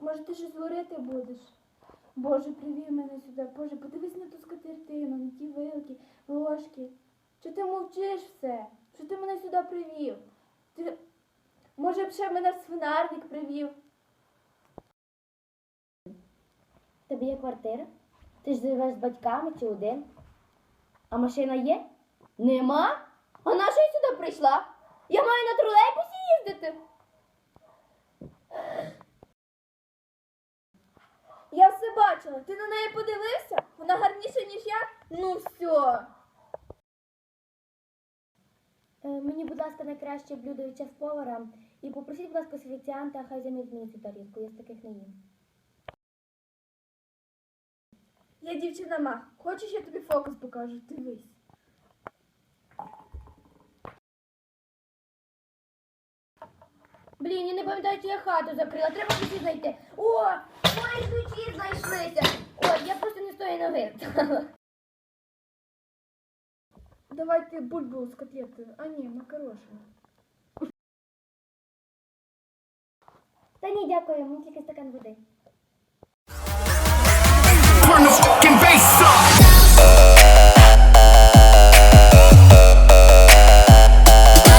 Може, ти щось говорити будеш? Боже, привів мене сюди. Боже, подивись на ту скатертину, на ті вилки, ложки. Що ти мовчиш все? Що ти мене сюди привів? Ти... Може, б ще мене в свинарник привів? Тобі є квартира? Ти ж живеш з батьками чи один? А машина є? Нема? А на що я сюди прийшла? Я маю на тролейбусі їздити. Я бачила. Ти на неї подивився? Вона гарніша, ніж я? Ну все. Мені, будь ласка, найкраще блюдо від шеф-повара. І попросіть, будь ласка, офіціанта, хай замінить мені цю тарілку. Я з таких не їм. Я дівчина мах. Хочеш, я тобі фокус покажу? Дивись. Блін, я не пам'ятаю, чи я хату закрила. Треба ключі знайти. О, мої ключі знайшлися. Ой, я просто не з тої ноги. Давайте бульбу з котлетою. А ні, макарошку. Та ні, дякую, мені тільки стакан води.